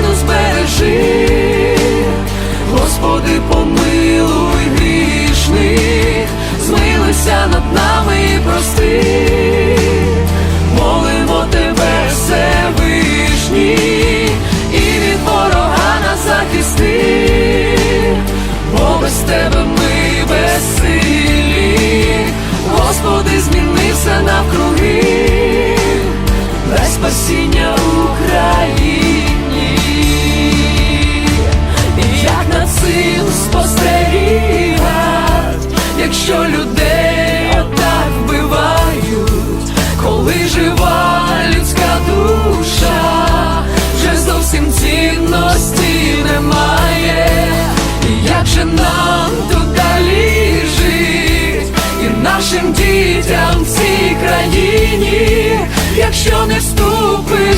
Україну збережи, Господи, помилуй грішних, змилуйся над нами і прости, молимо тебе, Всевишній, і від ворога нас захисти, бо без тебе ми безсилі, Господи, зміни все навкруги, дай спасіння країні, якщо не вступишся,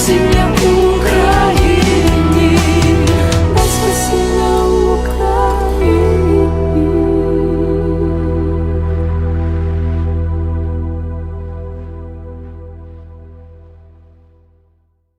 Señor.